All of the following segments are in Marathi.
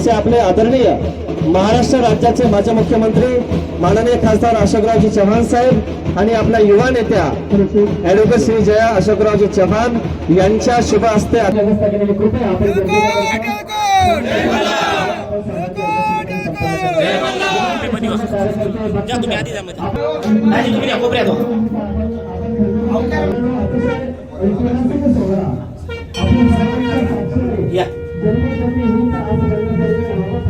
असे आपले आदरणीय महाराष्ट्र राज्याचे माजी मुख्यमंत्री माननीय खासदार अशोकरावजी चव्हाण साहेब आणि आपल्या युवा नेत्या ऍडव्होकेट श्री जया अशोकरावजी चव्हाण यांच्या शुभ हस्ते आपण या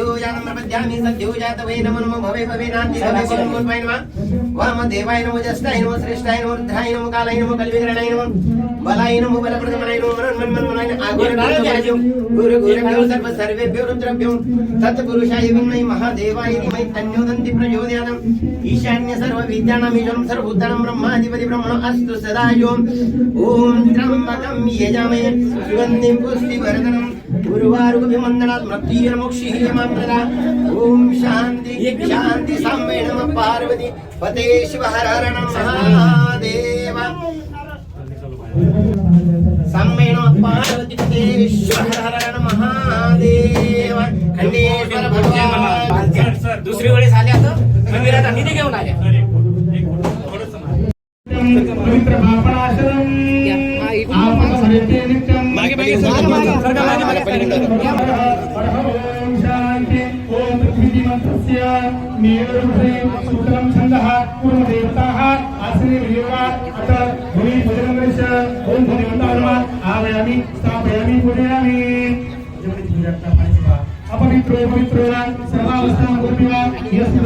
ओम सद्योजानं भवे भवे जस्ताय नमो श्रेष्ठाय नमो रुद्राय कालाय बलाय बलप्रदमनाय मन मनाय गुरु गुरुभ्यो सर्व सर्वेभ्यो रुद्रभ्यो तत्पुरुषाय विद्महे महादेवाय धीमहि तन्नो दन्ति प्रचोदयात्। ईशान्य सर्व विद्यानां ईशं सर्वभूतानां ब्रह्माधिपति ब्रह्मणो अस्तु सदा ॐ त्र्यम्बकं यजामहे। सुगन्धिं पुष्टिवर्धनम् गुरुवारुभिमन्दनात् मृत्युर्मुक्षिः मात्रदा ॐ शान्ति शान्ति साम्ये नमः पार्वती पते शिव हर हर नमः महादेव साम्ये नमः पार्वती पते शिव हर हर नमः महादेव खंडेश्वर भगवान दुसरी वेळेस आल्या तर मंदिरात निधी घेऊन आल्या पापणाशनम आपण सर्वे नित्यम मागे मागे सरका, मागे, सरका, मागे, मागे, पलीकडे. ओम शांती ओम पृथ्वी मंत्रस्य नीलरुद्रे सूत्रम छंदः पूर्व देवताः आसने वियोगा अत भूमि भजनंगश ओम धन्यवंता नमः आवयामि स्थापयामि पूजयामि। अपवित्र पवित्र सर्वावस्था यस्य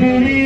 देवी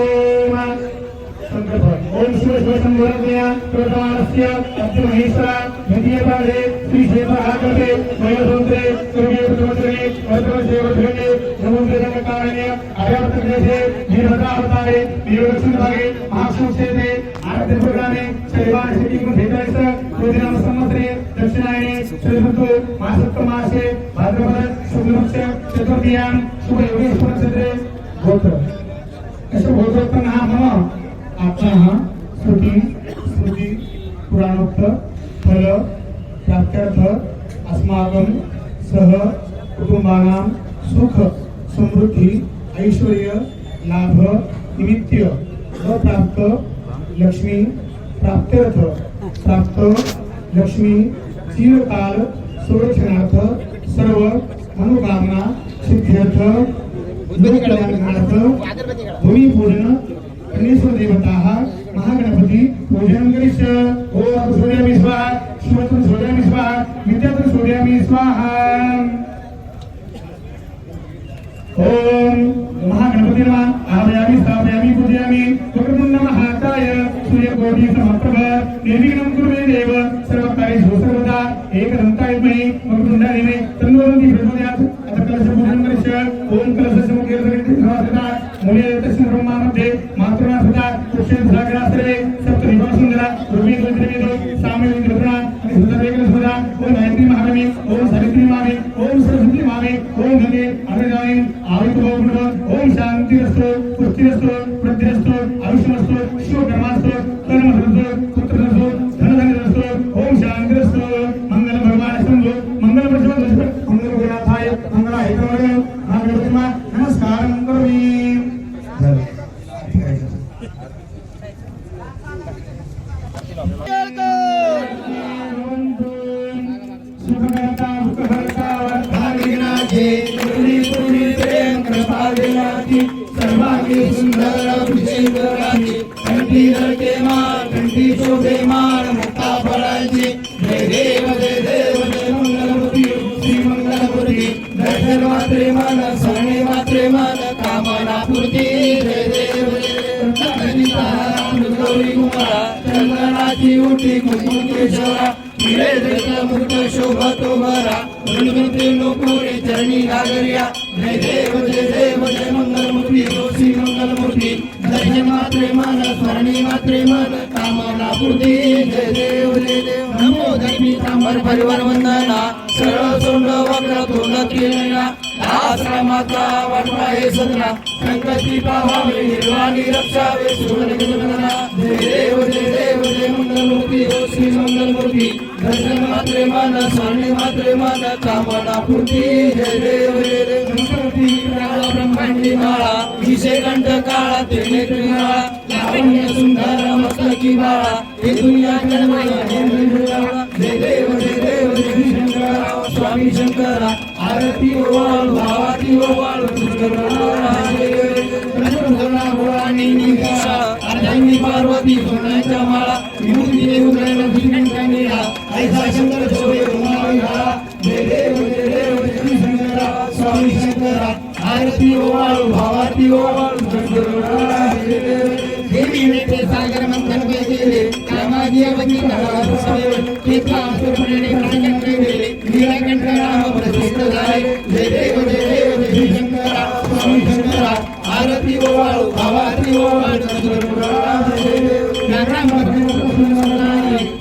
संकल्प ओम शिव शिव संवरणीय प्रवर्तमानस्य अद्य महेश्वरा नदीयपादे श्री क्षेत्रागते मयूरसमुद्रे सूर्ये प्रथमश्रेणी वर्तमसेवर्धने समुद्रे रंगकारण्य आर्यावर्तप्रदेशे वीरभद्रावतारे वीरलक्ष्मीभागे महाक्षेत्रे आराध्यप्रदाने शैवान शेतीकून भेटायचं रोदिनाम संवत्सरे दक्षिणायने श्रीऋतू मासोत्तमासे भाद्रपद शुक्लपक्ष चतुर्थीयां फल प्राप्त्यर्थ अस्माकं सह कुटुंबानां सुख समृद्धी ऐश्वर्य लाभ निमित्य अप्राप्त लक्ष्मी प्राप्त्यर्थ प्राप्त लक्ष्मी चिरकाल संरक्षणार्थ सर्व मनोकामना सिद्ध्यर्थ लोककल्याणार्थ भूमिपूजन गणेश्वर देवताः महागणपती पूजन करिष्य ओम सूर्यामि स्वाहा शिवत्र सूर्यामि स्वाहा विद्यात्र सूर्यामि स्वाहा ओम महागणपती नमः आमयामि स्थापयामि पूजयामि वक्रतुंड महाकाय सूर्यकोटि समप्रभ निर्विघ्नं इंद्रभ्रा आणि सुतरेकल सुदा ओम गायत्री भुजंगराची कंठी रडके माळ कंठी शोभे माळ मुक्ता फळांची. जय देव जय देव जय मंगलमूर्ती श्री मंगलमूर्ती. दर्शन मात्रे मन सरणे मात्रे मन कामना पूर्ती. जय देव गौरी कुमारा चंदनाची उठी कुंकुम केशवरा मुक्त शोभतो भरा गुणवंते लोकोरे चरणी नागरिया जय देव जय देव जय मंगलमूर्ती. श्री मंगलमूर्ती मात्रे मन स्मरणी मात्रे मन. कामना पूर्ती जय देव जय देव. नमो धर्मी सांबर परिवार वंदना. सरळ सोंड वक्र तोंड केलेला आश्रमाचा वाटवा हे सदना संकटी पाहावे निर्वाणी रक्षावे सुवर्ण गगना देव जय देव जय मंगलमूर्ती श्री मंगलमूर्ती दर्शन मात्रे मान स्वामी मात्रे मान कामना पूर्ती जय देव जय देव गणपती काळा ब्रह्मांडी माळा विषय कंठ काळा तेने त्रिमाळा लावण्य सुंदर मस्तकी बाळा हे दुनिया जन्मला हे देव जय देव जय स्वामी शंकरा आरती ओवाळ भावाती ओवाळ भवानी पार्वती सोन्याच्या माळा ऐसा शंकर शोभे जय देव जय देव शंकरा स्वामी शंकरा. आरती ओवाळ भावाती ओवाळ देवी. नेते सागर मंथन केले कामाजी अवधी शंकरा आरती ओवाळ भावाती ओवाळ नागराम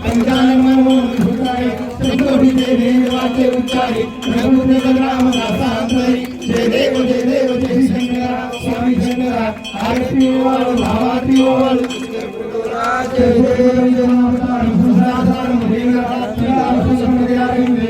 पंचानन मनोहर सुतारे संतोषी देवी वाचे उच्चारे रघुदेव राम दासांतरी जय देव जय देव जय शंकरा स्वामी शंकरा आरती ओवाळ भावाती ओवाळ जय देव जय माता सुधाधार ईशान सार्वभौम सर्वा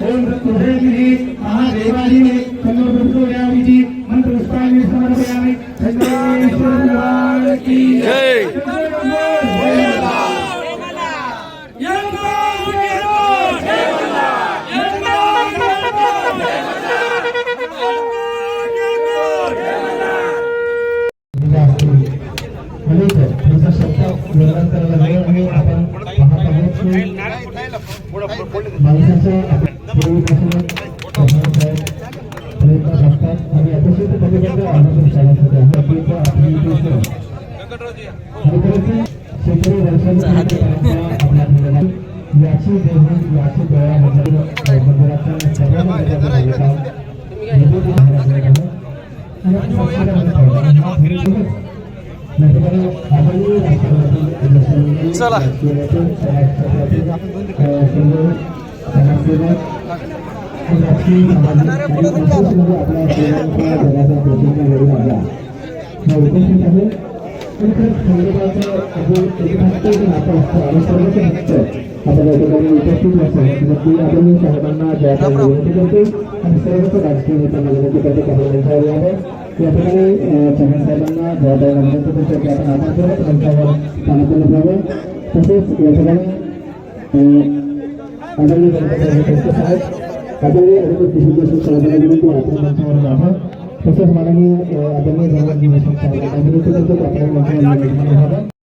चन्द्रबुद्धि प्रचोदयात् ओम ऋतुभेदिनि महादेवाधीमहि चन्द्र प्रचोदयामिति मंत्र पुष्पाणि समर्पयामि चला. आपण या ठिकाणी उपस्थित आपण साहेबांना जयपाल विनंती करतो. आणि सर्वच राजकीय नेत्यांना विनंती करतो. की आपण मंचावर यावं या ठिकाणी चव्हाण साहेबांना की आपण तसेच या ठिकाणी आदरणीय साहेब आदरणीय किशोर साहेबांना विनंती आपण तसेच माननीय आदरणीय जवाहर साहेबांना विनंती करतो की